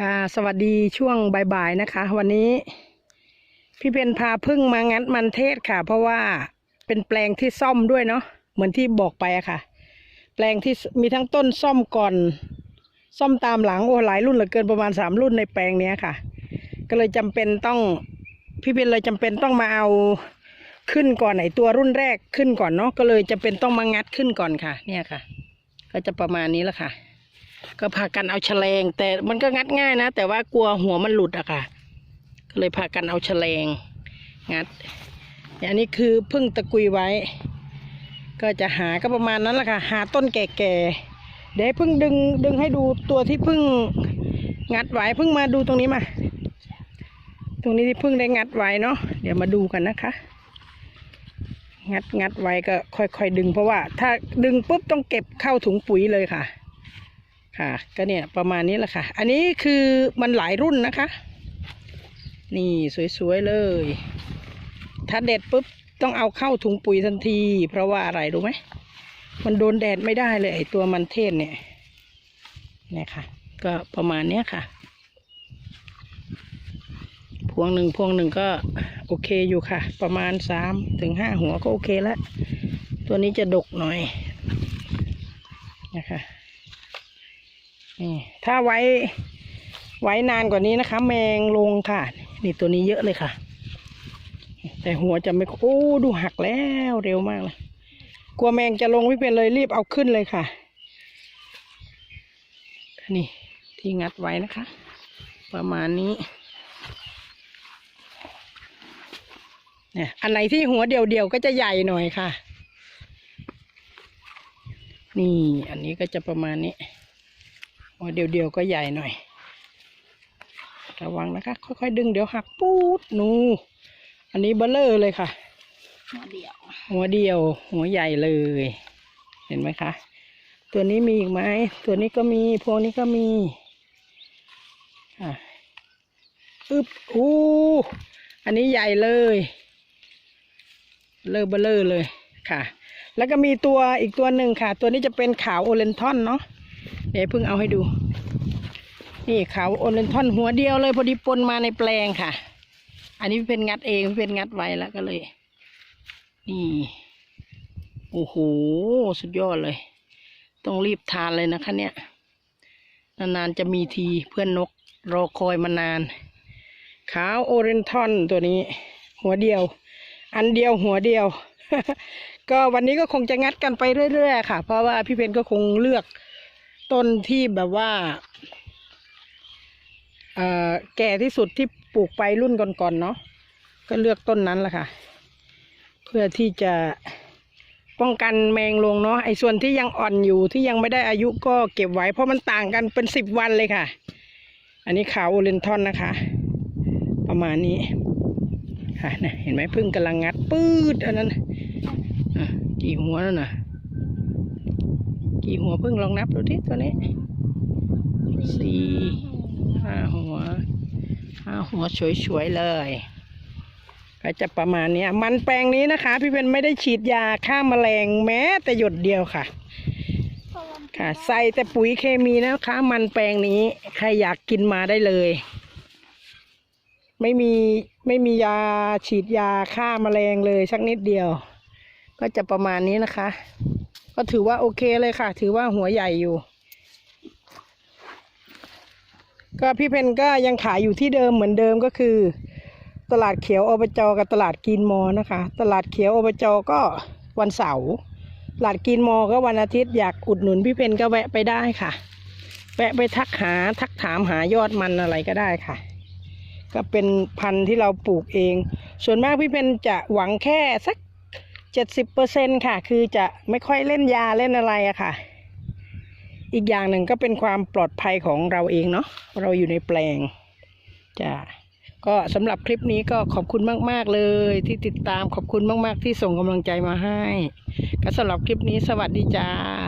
ค่ะสวัสดีช่วงบ่ายๆนะคะ วันนี้ พี่เพนพาพึ่งมางัดมันเทศค่ะ เพราะว่าเป็นแปลงที่ซ่อมด้วยเนาะเหมือนที่บอกไปอะค่ะ แปลงที่มีทั้งต้นซ่อมก่อน ซ่อมตามหลังโอ้หลายรุ่นเหลือเกินประมาณสามรุ่นในแปลงเนี้ยค่ะ ก็เลยจำเป็นต้อง พี่เพนเลยจำเป็นต้องมาเอาขึ้นก่อนไหนตัวรุ่นแรกขึ้นก่อนเนาะก็เลยจำเป็นต้องมางัดขึ้นก่อนค่ะ เนี่ยค่ะ ก็จะประมาณนี้แหละค่ะ ก็พากันเอาแฉลง แต่มันก็งัดง่ายนะ แต่ว่ากลัวหัวมันหลุดอะค่ะ ก็เลยพากันเอาแฉลง งัดอย่างนี้คือพึ่งตะกุยไว้ ก็จะหาก็ประมาณนั้นแหละค่ะ หาต้นแก่ๆ เดี๋ยวพึ่งดึงดึงให้ดูตัวที่พึ่งงัดไว้พึ่งมาดูตรงนี้มา ตรงนี้ที่พึ่งได้งัดไว้เนาะ เดี๋ยวมาดูกันนะคะ งัดงัดไว้ก็ค่อยๆดึง เพราะว่าถ้าดึงปุ๊บต้องเก็บเข้าถุงปุ๋ยเลยค่ะ ค่ะ ก็เนี่ยประมาณนี้แหละค่ะ อันนี้คือมันหลายรุ่นนะคะ นี่สวยๆเลย ถ้าเด็ดปุ๊บต้องเอาเข้าถุงปุ๋ยทันที เพราะว่าอะไรรู้ไหม มันโดนแดดไม่ได้เลยไอตัวมันเทศเนี่ยเนี่ยค่ะ ก็ประมาณเนี้ยค่ะ พวงหนึ่งพวงหนึ่งก็โอเคอยู่ค่ะ ประมาณสามถึงห้าหัวก็โอเคแล้ว ตัวนี้จะดกหน่อยนะคะ นี่ถ้าไว้ไว้นานกว่านี้นะคะ แมงลงค่ะ นี่ตัวนี้เยอะเลยค่ะ แต่หัวจะไม่โอ้ดูหักแล้วเร็วมากเลย กลัวแมงจะลงไม่เป็นเลยรีบเอาขึ้นเลยค่ะ นี่ที่งัดไว้นะคะ ประมาณนี้เนี่ยอันไหนที่หัวเดียวๆก็จะใหญ่หน่อยค่ะ นี่อันนี้ก็จะประมาณนี้ หัวเดียวๆก็ใหญ่หน่อย ระวังนะคะ ค่อยๆ ดึงเดี๋ยวหักปูดนูอันนี้เบลเลอร์เลยค่ะ หัวเดียว หัวเดียว หัวใหญ่เลย เห็นไหมคะ ตัวนี้มีอีกไหมตัวนี้ก็มีพวกนี้ก็มีอะอึบอู้อันนี้ใหญ่เลยเลอเบลเลอร์เลยค่ะ แล้วก็มีตัวอีกตัวหนึ่งค่ะ ตัวนี้จะเป็นขาวโอเลนทอนเนาะ เดี๋ยวเพิ่งเอาให้ดู นี่ขาวโอเลนทอนหัวเดียวเลยพอดีปนมาในแปลงค่ะ อันนี้เป็นงัดเองเป็นงัดไว้แล้วก็เลย นี่โอ้โหสุดยอดเลย ต้องรีบทานเลยนะคะ เนี่ย นานๆจะมีทีเพื่อนนกรอคอยมานาน ขาวโอเรนทอนตัวนี้ หัวเดียว อันเดียวหัวเดียว ก็วันนี้ก็คงจะงัดกันไปเรื่อยๆค่ะ เพราะว่าพี่เพนก็คงเลือก ต้นที่แบบว่าเอ่อแก่ที่สุดที่ปลูกไปรุ่นก่อนๆเนาะก็เลือกต้นนั้นแหละค่ะ เพื่อที่จะป้องกันแมงลงเนาะไอ้ส่วนที่ยังอ่อนอยู่ที่ยังไม่ได้อายุก็เก็บไว้เพราะมันต่างกันเป็นสิบวันเลยค่ะ อันนี้ขาวโอเรนทอนนะคะ ประมาณนี้ค่ะนะเห็นไหมพึ่งกำลังงัดปื๊ดอันนั้นกี่หัวแล้วนะ กี่หัวพึ่งลองนับดูที่ตัวนี้สี่ห้าหัวห้าหัวสวยๆเลยก็จะประมาณเนี้ยมันแปลงนี้นะคะ พี่เป็นไม่ได้ฉีดยาฆ่าแมลงแม้แต่หยดเดียวค่ะ ค่ะ ใส่แต่ปุ๋ยเคมีนะคะ มันแปลงนี้ ใครอยากกินมาได้เลย ไม่มีไม่มียาฉีดยาฆ่าแมลงเลยสักนิดเดียว ก็จะประมาณนี้นะคะ ก็ถือว่าโอเคเลยค่ะ ถือว่าหัวใหญ่อยู่ ก็พี่เพนก็ยังขายอยู่ที่เดิมเหมือนเดิมก็คือ ตลาดเขียวอบจกับตลาดกินมอนะคะ ตลาดเขียวอบจก็วันเสาร์ตลาดกินมอก็วันอาทิตย์อยากอุดหนุนพี่เพนก็แวะไปได้ค่ะ แวะไปทักหาทักถามหายอดมันอะไรก็ได้ค่ะ ก็เป็นพันธุ์ที่เราปลูกเอง ส่วนมากพี่เพนจะหวังแค่สัก เจ็ดสิบเปอร์เซ็นค่ะ คือจะไม่ค่อยเล่นยาเล่นอะไรอะค่ะ อีกอย่างหนึ่งก็เป็นความปลอดภัยของเราเองเนาะเราอยู่ในแปลงจ้ะก็สำหรับคลิปนี้ก็ขอบคุณมาก ๆ เลย ที่ติดตามขอบคุณมาก ๆ ที่ส่งกำลังใจมาให้ ก็สำหรับคลิปนี้สวัสดีจ้า